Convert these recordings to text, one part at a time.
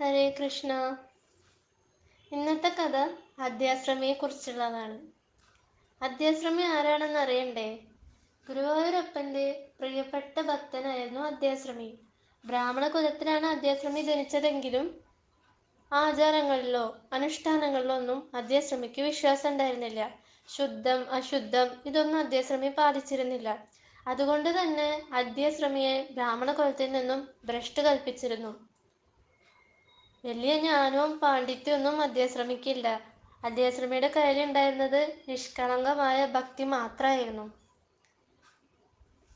ഹരേ കൃഷ്ണ. ഇന്നത്തെ കഥ അധ്യാശ്രമയെ കുറിച്ചുള്ളതാണ്. അധ്യാശ്രമി ആരാണെന്ന് അറിയണ്ടേ? ഗുരുവായൂരപ്പന്റെ പ്രിയപ്പെട്ട ഭക്തനായിരുന്നു അധ്യാശ്രമി. ബ്രാഹ്മണ കുലത്തിലാണ് അധ്യാശ്രമി ജനിച്ചതെങ്കിലും ആചാരങ്ങളിലോ അനുഷ്ഠാനങ്ങളിലോ ഒന്നും അധ്യാശ്രമിക്ക് വിശ്വാസം ഉണ്ടായിരുന്നില്ല. ശുദ്ധം അശുദ്ധം ഇതൊന്നും അധ്യാശ്രമി പാലിച്ചിരുന്നില്ല. അതുകൊണ്ട് തന്നെ അദ്ധ്യശ്രമിയെ ബ്രാഹ്മണ കുലത്തിൽ നിന്നും ഭ്രഷ്ട് കൽപ്പിച്ചിരുന്നു. വലിയ ജ്ഞാനവും പാണ്ഡിത്യമൊന്നും അധ്യാശ്രമിക്കില്ല കയ്യിൽ കയ്യിലുണ്ടായിരുന്നത് നിഷ്കളങ്കമായ ഭക്തി മാത്രമായിരുന്നു.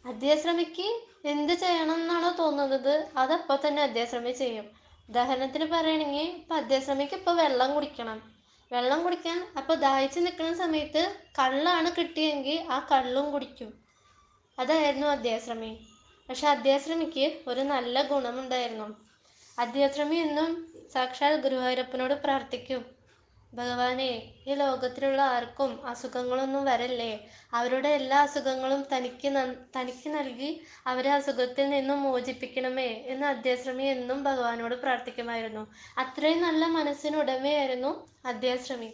അധ്യാശ്രമിക്ക് എന്ത് ചെയ്യണം എന്നാണോ തോന്നുന്നത് അതപ്പോ തന്നെ അധ്യാശ്രമി ചെയ്യും. ഉദാഹരണത്തിന് പറയണെങ്കിൽ ഇപ്പം അധ്യാശ്രമിക്ക് ഇപ്പോൾ വെള്ളം കുടിക്കണം. വെള്ളം കുടിക്കാൻ അപ്പോൾ ദാഹിച്ച് നിൽക്കുന്ന സമയത്ത് കള്ളാണ് കിട്ടിയെങ്കിൽ ആ കള്ളും കുടിക്കും. അതായിരുന്നു അധ്യാശ്രമി പക്ഷെ അധ്യാശ്രമിക്ക് ഒരു നല്ല ഗുണമുണ്ടായിരുന്നു. അധ്യാശ്രമി എന്നും സാക്ഷാൽ ഗുരുവായൂരപ്പനോട് പ്രാർത്ഥിക്കും. ഭഗവാനെ ഈ ലോകത്തിലുള്ള ആർക്കും അസുഖങ്ങളൊന്നും വരല്ലേ? അവരുടെ എല്ലാ അസുഖങ്ങളും തനിക്ക് തനിക്ക് നൽകി അവരെ അസുഖത്തിൽ നിന്നും മോചിപ്പിക്കണമേ എന്ന് അധ്യാശ്രമി എന്നും ഭഗവാനോട് പ്രാർത്ഥിക്കുമായിരുന്നു. അത്രയും നല്ല മനസ്സിനുടമയായിരുന്നു അധ്യാശ്രമി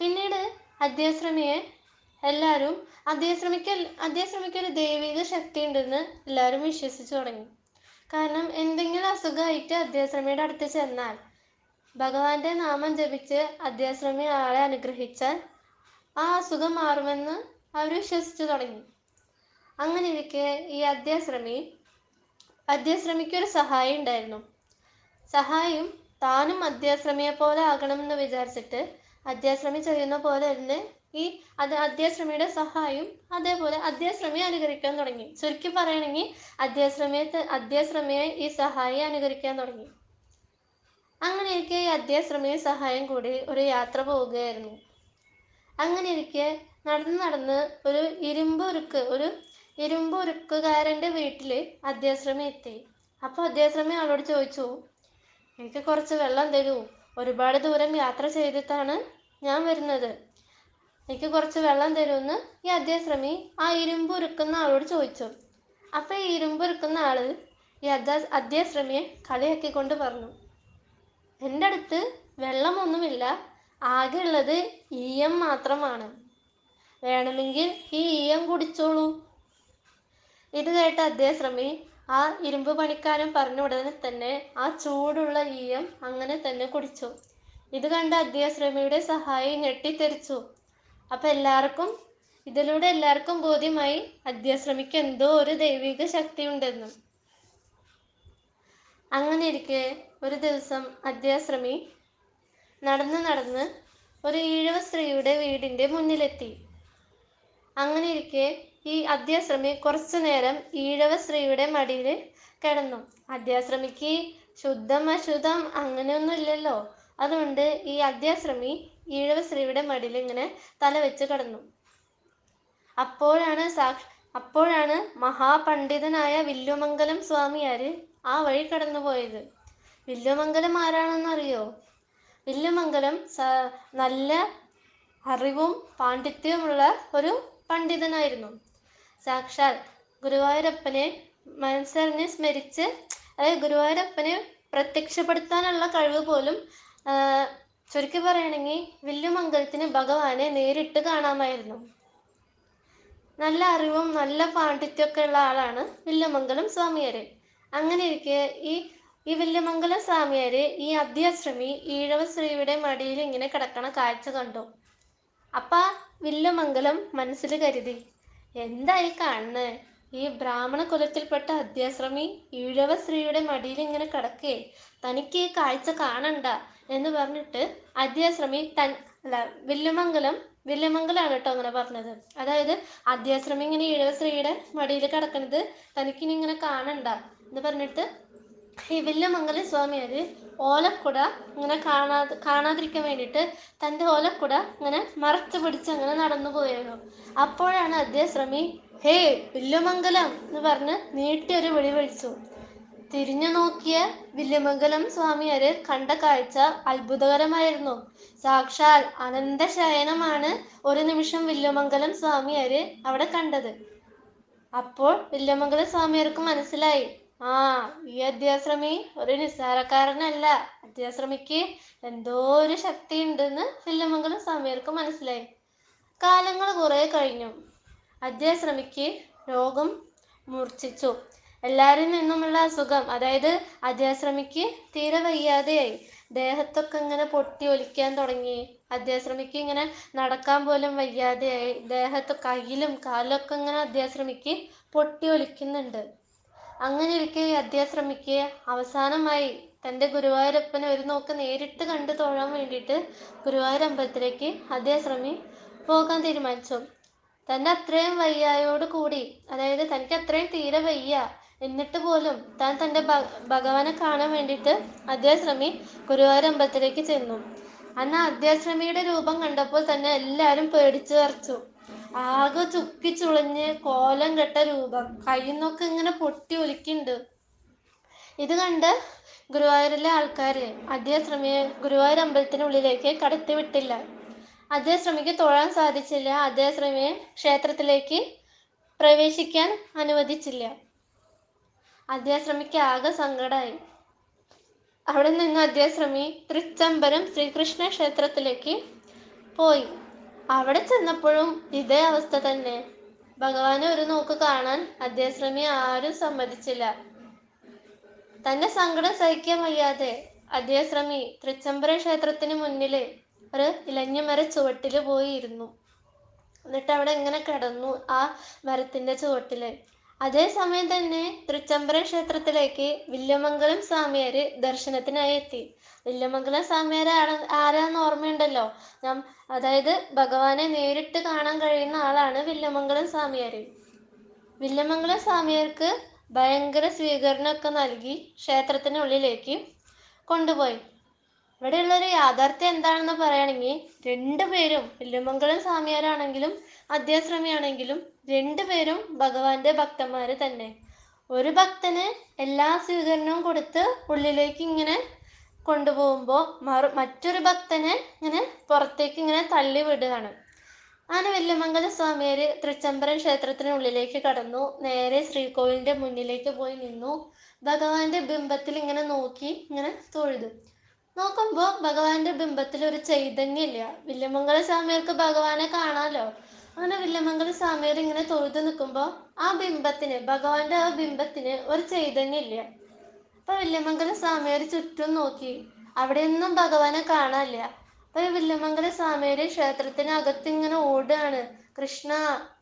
പിന്നീട് അധ്യാശ്രമിയെ എല്ലാവരും ശ്രമിക്കൽ അധ്യാശ്രമിക്ക് ശ്രമിക്കൽ ദൈവിക ശക്തി ഉണ്ടെന്ന് എല്ലാവരും വിശ്വസിച്ചു തുടങ്ങി. കാരണം എന്തെങ്കിലും അസുഖമായിട്ട് അധ്യാശ്രമിയുടെ അടുത്ത് ചെന്നാൽ ഭഗവാന്റെ നാമം ജപിച്ച് അധ്യാശ്രമി ആളെ അനുഗ്രഹിച്ചാൽ ആ അസുഖം മാറുമെന്ന് അവർ വിശ്വസിച്ചു തുടങ്ങി. അങ്ങനെ ഇരിക്കെ ഈ അധ്യാശ്രമി അധ്യാശ്രമിക്ക് ഒരു സഹായി ഉണ്ടായിരുന്നു. സഹായും താനും അധ്യാശ്രമിയെ പോലെ ആകണമെന്ന് വിചാരിച്ചിട്ട് അധ്യാശ്രമി ചെയ്യുന്ന പോലെ തന്നെ ഈ അത് അധ്യാശ്രമിയുടെ സഹായം അതേപോലെ അധ്യാശ്രമിയെ അനുകരിക്കാൻ തുടങ്ങി. ചുരുക്കി പറയുകയാണെങ്കിൽ അധ്യാശ്രമിയെ ത- അധ്യാശ്രമിയെ ഈ സഹായി അനുകരിക്കാൻ തുടങ്ങി. അങ്ങനെ ഇരിക്കെ ഈ അധ്യാശ്രമിയെ സഹായം കൂടി ഒരു യാത്ര പോവുകയായിരുന്നു. അങ്ങനെ ഇരിക്കെ നടന്ന് നടന്ന് ഒരു ഇരുമ്പ് ഉരുക്ക് ഒരു ഇരുമ്പ് ഉരുക്കുകാരന്റെ വീട്ടിൽ അധ്യാശ്രമി എത്തി. അപ്പോൾ അധ്യാശ്രമി ആളോട് ചോദിച്ചു എനിക്ക് കുറച്ച് വെള്ളം തരൂ. ഒരുപാട് ദൂരം യാത്ര ചെയ്തിട്ടാണ് ഞാൻ വരുന്നത്. എനിക്ക് കുറച്ച് വെള്ളം തരുമെന്ന് ഈ അധ്യാശ്രമി ആ ഇരുമ്പ് ഉരുക്കുന്ന ആളോട് ചോദിച്ചു. അപ്പോൾ ഈ ഇരുമ്പ് ഉരുക്കുന്ന ആൾ ഈ അധ്യാ അധ്യാശ്രമിയെ കളിയാക്കിക്കൊണ്ട് പറഞ്ഞു. എന്റെ അടുത്ത് വെള്ളമൊന്നുമില്ല. ആകെ ഉള്ളത് ഈയം മാത്രമാണ്. വേണമെങ്കിൽ ഈ ഈയം കുടിച്ചോളൂ ഇത് കേട്ട അധ്യാശ്രമി ആ ഇരുമ്പ് പണിക്കാരൻ പറഞ്ഞ ഉടനെ തന്നെ ആ ചൂടുള്ള ഈയം അങ്ങനെ തന്നെ കുടിച്ചു. ഇത് കണ്ട അധ്യാശ്രമിയുടെ സഹായി ഞെട്ടിത്തെറിച്ചു. അപ്പൊ എല്ലാവർക്കും ഇതിലൂടെ എല്ലാവർക്കും ബോധ്യമായി അധ്യാശ്രമിക്ക് എന്തോ ഒരു ദൈവിക ശക്തി ഉണ്ടെന്നും അങ്ങനെ ഇരിക്കെ ഒരു ദിവസം അധ്യാശ്രമി നടന്ന് നടന്ന് ഒരു ഈഴവ സ്ത്രീയുടെ വീടിന്റെ മുന്നിലെത്തി. അങ്ങനെ ഇരിക്കെ ഈ അധ്യാശ്രമി കുറച്ചു നേരം ഈഴവ സ്ത്രീയുടെ മടിയിൽ കിടന്നു. അധ്യാശ്രമിക്ക് ശുദ്ധം അശുദ്ധം അങ്ങനെയൊന്നും ഇല്ലല്ലോ. അതുകൊണ്ട് ഈ അദ്യാശ്രമി ഈഴവ സ്ത്രീയുടെ മടിയിൽ ഇങ്ങനെ തല വെച്ച് കിടന്നു. അപ്പോഴാണ് സാക്ഷ അപ്പോഴാണ് മഹാപണ്ഡിതനായ വില്ലുമംഗലം സ്വാമിയാര് ആ വഴി കടന്നു പോയത് വില്ലുമംഗലം ആരാണെന്നറിയോ? വില്ലുമംഗലം നല്ല അറിവും പാണ്ഡിത്യവുമുള്ള ഒരു പണ്ഡിതനായിരുന്നു. സാക്ഷാൽ ഗുരുവായൂരപ്പനെ മനസ്സറിഞ്ഞ് സ്മരിച്ച് അതായത് ഗുരുവായൂരപ്പനെ പ്രത്യക്ഷപ്പെടുത്താനുള്ള കഴിവ് പോലും ചുരുക്കി പറയുകയാണെങ്കിൽ വില്ലുമംഗലത്തിന് ഭഗവാനെ നേരിട്ട് കാണാമായിരുന്നു. നല്ല അറിവും നല്ല പാണ്ഡിത്യമൊക്കെ ഉള്ള ആളാണ് വില്ലുമംഗലം സ്വാമിയാര്. അങ്ങനെ ഇരിക്കെ ഈ ഈ വില്ലുമംഗലം സ്വാമിയാര് ഈ അധ്യാശ്രമി ഈഴവ സ്ത്രീയുടെ മടിയിൽ ഇങ്ങനെ കിടക്കണ കാഴ്ച കണ്ടു. അപ്പ വില്ലുമംഗലം മനസ്സിൽ കരുതി എന്തായി കാണുന്നത് ഈ ബ്രാഹ്മണ കുലത്തിൽപ്പെട്ട അധ്യാശ്രമി ഈഴവ സ്ത്രീയുടെ മടിയിൽ ഇങ്ങനെ കിടക്കേ തനിക്ക് ഈ കാഴ്ച കാണണ്ട. എന്ന് പറഞ്ഞിട്ട് അധ്യാശ്രമി തൻ അല്ല വില്ലുമംഗലം വില്ലുമംഗലാണ് കേട്ടോ അങ്ങനെ പറഞ്ഞത്. അതായത് അധ്യാശ്രമി ഇങ്ങനെ ഈഴവ സ്ത്രീയുടെ മടിയിൽ കിടക്കുന്നത് തനിക്കിനി ഇങ്ങനെ കാണണ്ട എന്ന് പറഞ്ഞിട്ട് ഈ വില്ലുമംഗലം സ്വാമിയാര് ഓലക്കുട ഇങ്ങനെ കാണാതെ കാണാതിരിക്കാൻ വേണ്ടിയിട്ട് തന്റെ ഓലക്കുട ഇങ്ങനെ മറച്ചു പിടിച്ച് അങ്ങനെ നടന്നു പോയിരുന്നു. അപ്പോഴാണ് അധ്യാശ്രമി ഹേ വില്ലുമംഗലം എന്ന് പറഞ്ഞ് നീട്ടിയൊരു വിളി വിളിച്ചു. തിരിഞ്ഞു നോക്കിയ വില്ലുമംഗലം സ്വാമിയാര് കണ്ട കാഴ്ച അത്ഭുതകരമായിരുന്നു. സാക്ഷാൽ അനന്തശയനമാണ് ഒരു നിമിഷം വില്ലുമംഗലം സ്വാമിയാര് അവിടെ കണ്ടത്. അപ്പോൾ വില്യമംഗലം സ്വാമിയാർക്ക് മനസ്സിലായി. ആ ഈ അധ്യാശ്രമി ഒരു നിസ്സാരക്കാരനല്ല. അധ്യാശ്രമിക്ക് എന്തോ ഒരു ശക്തി ഉണ്ടെന്ന് വില്യമംഗലം സ്വാമിയാർക്ക് മനസ്സിലായി. കാലങ്ങൾ കുറെ കഴിഞ്ഞു. അധ്യാശ്രമിക്ക് രോഗം മൂർച്ഛിച്ചു. എല്ലാവരിൽ നിന്നുമുള്ള അസുഖം. അതായത് അധ്യാശ്രമിക്ക് തീരെ വയ്യാതെയായി. ദേഹത്തൊക്കെ ഇങ്ങനെ പൊട്ടി ഒലിക്കാൻ തുടങ്ങി. അധ്യാശ്രമിക്ക് ഇങ്ങനെ നടക്കാൻ പോലും വയ്യാതെയായി. ദേഹത്ത് കയ്യിലും കാലൊക്കെ ഇങ്ങനെ അധ്യാശ്രമിക്ക് പൊട്ടി ഒലിക്കുന്നുണ്ട്. അങ്ങനെ ഇരിക്കെ അധ്യാശ്രമിക്ക് അവസാനമായി തന്റെ ഗുരുവായൂരപ്പനെ ഒരു നോക്ക് നേരിട്ട് കണ്ടു തൊഴാൻ വേണ്ടിയിട്ട് ഗുരുവായൂർ അമ്പലത്തിലേക്ക് അധ്യാശ്രമി പോകാൻ തീരുമാനിച്ചു. തന്റെ അത്രയും വയ്യായോട് കൂടി അതായത് തനിക്ക് അത്രയും തീരെ വയ്യ എന്നിട്ട് പോലും താൻ തന്റെ ഭഗവാനെ കാണാൻ വേണ്ടിയിട്ട് അധ്യാശ്രമി ഗുരുവായൂർ അമ്പലത്തിലേക്ക് ചെന്നു. അന്ന് അധ്യാശ്രമിയുടെ രൂപം കണ്ടപ്പോൾ തന്നെ എല്ലാവരും പേടിച്ചു വിറച്ചു. ആകെ ചുക്കി ചുളിഞ്ഞ് കോലം കെട്ട രൂപം. കയ്യിൽ നിന്നൊക്കെ ഇങ്ങനെ പൊട്ടി ഒലിക്കുന്നുണ്ട് ഇത് കണ്ട് ഗുരുവായൂരിലെ ആൾക്കാർ അധ്യാശ്രമിയെ ഗുരുവായൂർ അമ്പലത്തിനുള്ളിലേക്ക് കടത്തി വിട്ടില്ല. അധ്യാശ്രമിക്ക് തൊഴാൻ സാധിച്ചില്ല. അധ്യാശ്രമിയെ ക്ഷേത്രത്തിലേക്ക് പ്രവേശിക്കാൻ അനുവദിച്ചില്ല. അധ്യാശ്രമിക്ക് ആകെ സങ്കടമായി അവിടെ നിന്ന് അധ്യാശ്രമി തൃച്ചംബരം ശ്രീകൃഷ്ണ ക്ഷേത്രത്തിലേക്ക് പോയി. അവിടെ ചെന്നപ്പോഴും ഇതേ അവസ്ഥ തന്നെ. ഭഗവാനെ ഒരു നോക്ക് കാണാൻ അധ്യാശ്രമി ആരും സമ്മതിച്ചില്ല. തന്റെ സങ്കടം സഹിക്കാൻ വയ്യാതെ അധ്യാശ്രമി തൃച്ചംബരം ക്ഷേത്രത്തിന് മുന്നിൽ ഒരു ഇലഞ്ഞിമര ചുവട്ടിൽ പോയി ഇരുന്നു എന്നിട്ട് അവിടെ ഇങ്ങനെ കിടന്നു ആ മരത്തിന്റെ ചുവട്ടിൽ. അതേസമയം തന്നെ തൃച്ചംബര ക്ഷേത്രത്തിലേക്ക് വില്യമംഗലം സ്വാമിയാര് ദർശനത്തിനായി എത്തി. വില്യമംഗലം സ്വാമിയാര് ആരാന്ന് ഓർമ്മയുണ്ടല്ലോ? ഞാൻ അതായത് ഭഗവാനെ നേരിട്ട് കാണാൻ കഴിയുന്ന ആളാണ് വില്യമംഗലം സ്വാമിയാര്. വില്യമംഗലം സ്വാമിയാർക്ക് ഭയങ്കര സ്വീകരണമൊക്കെ നൽകി ക്ഷേത്രത്തിനുള്ളിലേക്ക് കൊണ്ടുപോയി. ഇവിടെയുള്ളൊരു യാഥാർത്ഥ്യം എന്താണെന്ന് പറയുകയാണെങ്കിൽ രണ്ടുപേരും വില്ലമംഗലം സ്വാമിയാരാണെങ്കിലും അധ്യാശ്രമിയാണെങ്കിലും രണ്ടുപേരും ഭഗവാന്റെ ഭക്തന്മാര് തന്നെ. ഒരു ഭക്തന് എല്ലാ സ്വീകരണവും കൊടുത്ത് ഉള്ളിലേക്ക് ഇങ്ങനെ കൊണ്ടുപോകുമ്പോൾ മറു മറ്റൊരു ഭക്തനെ ഇങ്ങനെ പുറത്തേക്ക് ഇങ്ങനെ തള്ളി വിടുകയാണ്. അങ്ങനെ വില്യമംഗലം സ്വാമിയാര് തൃച്ചംബരം ക്ഷേത്രത്തിനുള്ളിലേക്ക് കടന്നു. നേരെ ശ്രീകോവിലിന്റെ മുന്നിലേക്ക് പോയി നിന്നു. ഭഗവാന്റെ ബിംബത്തിൽ ഇങ്ങനെ നോക്കി ഇങ്ങനെ തൊഴുതു. നോക്കുമ്പോൾ ഭഗവാന്റെ ബിംബത്തിൽ ഒരു ചൈതന്യമില്ല. വില്യമംഗലം സ്വാമിയാർക്ക് ഭഗവാനെ കാണാലോ അങ്ങനെ വില്യമംഗലം സ്വാമിയർ ഇങ്ങനെ തൊഴുതു നിൽക്കുമ്പോൾ ആ ബിംബത്തിന് ഭഗവാന്റെ ആ ബിംബത്തിന് ഒരു ചൈതന്യം ഇല്ല അപ്പൊ വില്യമംഗലം സ്വാമിയർ ചുറ്റും നോക്കി. അവിടെയൊന്നും ഭഗവാനെ കാണാനില്ല. അപ്പൊ ഈ സ്വാമിയുടെ ക്ഷേത്രത്തിനകത്ത് ഇങ്ങനെ ഓടുകയാണ്. കൃഷ്ണ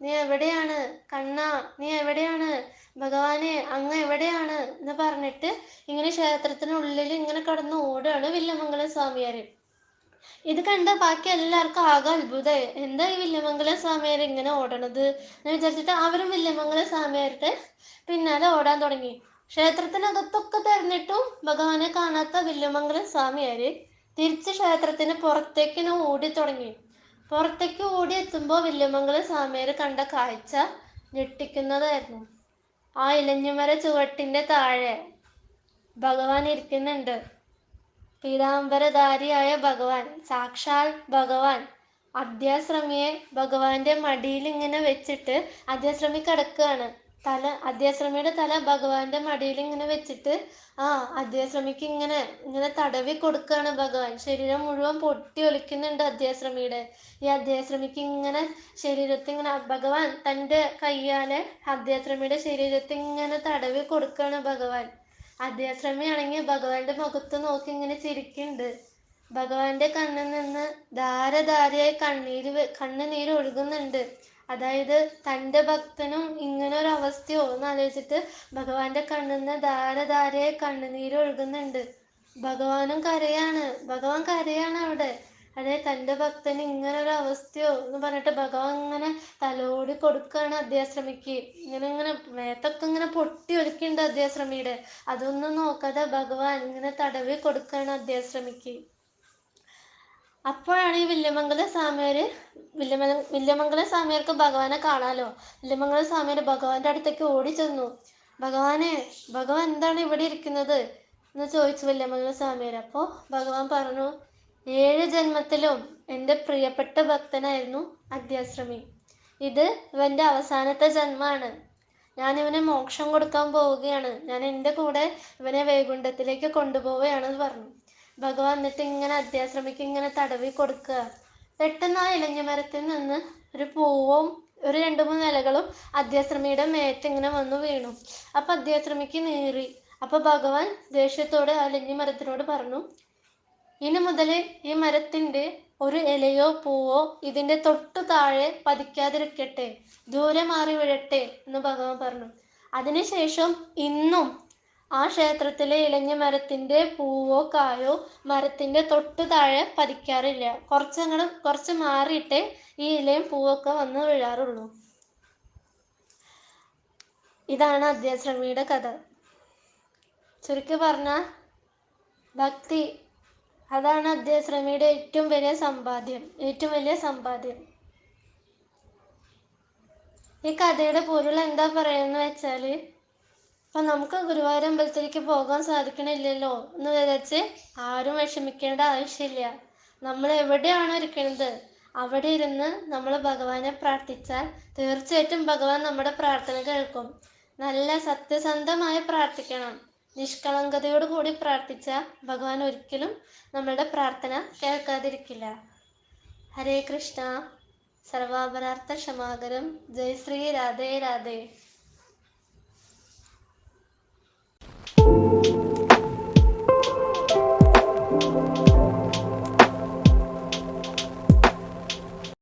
നീ എവിടെയാണ്? കണ്ണ നീ എവിടെയാണ്? ഭഗവാനെ അങ്ങ് എവിടെയാണ്? എന്ന് പറഞ്ഞിട്ട് ഇങ്ങനെ ക്ഷേത്രത്തിനുള്ളിൽ ഇങ്ങനെ കടന്ന് ഓടുകയാണ് വില്ലമംഗല സ്വാമിയാര് ഇത് കണ്ട ബാക്കി എല്ലാവർക്കും ആകെ അത്ഭുതമായി എന്താ ഈ വില്യമംഗലം സ്വാമിയാർ ഇങ്ങനെ ഓടണത്? എന്ന് വിചാരിച്ചിട്ട് അവരും വില്യമംഗലം സ്വാമിയാരുടെ പിന്നാലെ ഓടാൻ തുടങ്ങി. ക്ഷേത്രത്തിനകത്തൊക്കെ തെരഞ്ഞിട്ടും ഭഗവാനെ കാണാത്ത വില്യമംഗലം സ്വാമിയാര് തിരിച്ച് ക്ഷേത്രത്തിന് പുറത്തേക്ക് ഇങ്ങനെ ഓടി തുടങ്ങി. പുറത്തേക്ക് ഓടി എത്തുമ്പോൾ വില്യമംഗലം സ്വാമിയാർ കണ്ട കാഴ്ച ഞെട്ടിക്കുന്നതായിരുന്നു. ആ ഇലഞ്ഞിമര ചുവട്ടിന്റെ താഴെ ഭഗവാൻ ഇരിക്കുന്നുണ്ട്. പീതാംബരധാരിയായ ഭഗവാൻ സാക്ഷാൽ ഭഗവാൻ. അധ്യാശ്രമിയെ ഭഗവാന്റെ മടിയിൽ ഇങ്ങനെ വെച്ചിട്ട് അധ്യാശ്രമി കിടക്കുകയാണ്. തല അധ്യാശ്രമിയുടെ തല ഭഗവാന്റെ മടിയിൽ ഇങ്ങനെ വെച്ചിട്ട് ആ അധ്യാശ്രമിക്ക് ഇങ്ങനെ ഇങ്ങനെ തടവി കൊടുക്കുകയാണ് ഭഗവാൻ. ശരീരം മുഴുവൻ പൊട്ടി ഒലിക്കുന്നുണ്ട് അധ്യാശ്രമിയുടെ. ഈ അധ്യാശ്രമിക്ക് ഇങ്ങനെ ശരീരത്തിൽ ഇങ്ങനെ ഭഗവാൻ തന്റെ കയ്യാലെ അധ്യാശ്രമിയുടെ ശരീരത്തിൽ ഇങ്ങനെ തടവി കൊടുക്കുകയാണ് ഭഗവാൻ. അധ്യാശ്രമിയാണെങ്കിൽ ഭഗവാന്റെ മുഖത്ത് നോക്കി ഇങ്ങനെ ചിരിക്കുന്നുണ്ട്. ഭഗവാന്റെ കണ്ണിൽ നിന്ന് ധാരധാരയായി കണ്ണീര് കണ്ണുനീര് ഒഴുകുന്നുണ്ട്. അതായത് തന്റെ ഭക്തനും ഇങ്ങനെ ഒരു അവസ്ഥയോ എന്ന് ആലോചിച്ചിട്ട് ഭഗവാന്റെ കണ്ണിൽ നിന്ന് ധാരധാരയായി കണ്ണുനീര് ഒഴുകുന്നുണ്ട്. ഭഗവാനും കരയാണ്. ഭഗവാൻ കരയാണ് അവിടെ. അതെ തന്റെ ഭക്തന് ഇങ്ങനെ ഒരു അവസ്ഥയോ എന്ന് പറഞ്ഞിട്ട് ഭഗവാൻ ഇങ്ങനെ തലോടി കൊടുക്കുകയാണ് അധ്യാശ്രമിക്ക് ഇങ്ങനെ ഇങ്ങനെ മേത്തൊക്കെ ഇങ്ങനെ പൊട്ടി ഒലിക്കുന്നുണ്ട് അധ്യാശ്രമിയുടെ അതൊന്നും നോക്കാതെ ഭഗവാൻ ഇങ്ങനെ തടവി കൊടുക്കുകയാണ് അധ്യാശ്രമിക്ക് അപ്പോഴാണ് ഈ വില്യമംഗല സ്വാമിയർ വില്യമ വില്യമംഗല സ്വാമിയാർക്ക് ഭഗവാനെ കാണാലോ? വില്യമംഗല സ്വാമിയർ ഭഗവാന്റെ അടുത്തേക്ക് ഓടി ചെന്നു. ഭഗവാനെ ഭഗവാൻ എന്താണ് ഇവിടെ ഇരിക്കുന്നത്? എന്ന് ചോദിച്ചു വില്യമംഗല സ്വാമിയർ അപ്പോൾ ഭഗവാൻ പറഞ്ഞു ഏഴ് ജന്മത്തിലും എന്റെ പ്രിയപ്പെട്ട ഭക്തനായിരുന്നു അധ്യാശ്രമി ഇത് ഇവന്റെ അവസാനത്തെ ജന്മമാണ്. ഞാൻ ഇവന് മോക്ഷം കൊടുക്കാൻ പോവുകയാണ്. ഞാൻ എന്റെ കൂടെ ഇവനെ വൈകുണ്ഠത്തിലേക്ക് കൊണ്ടുപോവുകയാണെന്ന് പറഞ്ഞു. ഭഗവാൻ എന്നിട്ട് ഇങ്ങനെ അധ്യാശ്രമിക്ക് ഇങ്ങനെ തടവി കൊടുക്കുക. പെട്ടെന്ന് ആ ഇലഞ്ഞ മരത്തിൽ നിന്ന് ഒരു പൂവും ഒരു രണ്ട് മൂന്ന് ഇലകളും അധ്യാശ്രമിയുടെ മേത്ത് ഇങ്ങനെ വന്നു വീണു. അപ്പൊ അധ്യാശ്രമിക്ക് നീറി. അപ്പൊ ഭഗവാൻ ദേഷ്യത്തോടെ ആ ഇലഞ്ഞി മരത്തിനോട് പറഞ്ഞു ഇനി മുതൽ ഈ മരത്തിന്റെ ഒരു ഇലയോ പൂവോ ഇതിന്റെ തൊട്ടു താഴെ പതിക്കാതിരിക്കട്ടെ. ദൂരെ മാറി വിഴട്ടെ എന്ന് ഭഗവാൻ പറഞ്ഞു. അതിനുശേഷം ഇന്നും ആ ക്ഷേത്രത്തിലെ ഇലഞ്ഞ മരത്തിന്റെ പൂവോ കായോ മരത്തിന്റെ തൊട്ടു താഴെ പതിക്കാറില്ല. കുറച്ചങ്ങനെ കുറച്ച് മാറിയിട്ടേ ഈ ഇലയും പൂവൊക്കെ വന്ന് വീഴാറുള്ളൂ. ഇതാണ് അധ്യാശ്രമിയുടെ കഥ. ചുരുക്കി പറഞ്ഞ ഭക്തി അതാണ് അധ്യാശ്രമിയുടെ ഏറ്റവും വലിയ സമ്പാദ്യം ഏറ്റവും വലിയ സമ്പാദ്യം. ഈ കഥയുടെ പൊരുൾ എന്താ പറയുന്നത് വെച്ചാൽ ഇപ്പൊ നമുക്ക് ഗുരുവായൂർ അമ്പലത്തിലേക്ക് പോകാൻ സാധിക്കണില്ലല്ലോ എന്ന് വിചാരിച്ച് ആരും വിഷമിക്കേണ്ട ആവശ്യമില്ല. നമ്മൾ എവിടെയാണ് ഇരിക്കുന്നത് അവിടെ ഇരുന്ന് നമ്മൾ ഭഗവാനെ പ്രാർത്ഥിച്ചാൽ തീർച്ചയായിട്ടും ഭഗവാൻ നമ്മുടെ പ്രാർത്ഥന കേൾക്കും. നല്ല സത്യസന്ധമായി പ്രാർത്ഥിക്കണം. നിഷ്കളങ്കതയോട് കൂടി പ്രാർത്ഥിച്ചാൽ ഭഗവാൻ ഒരിക്കലും നമ്മളുടെ പ്രാർത്ഥന കേൾക്കാതിരിക്കില്ല. ഹരേ കൃഷ്ണ. സർവാപരാർത്ഥ ക്ഷമാകരം ജയ് ശ്രീ രാധേ രാധേ.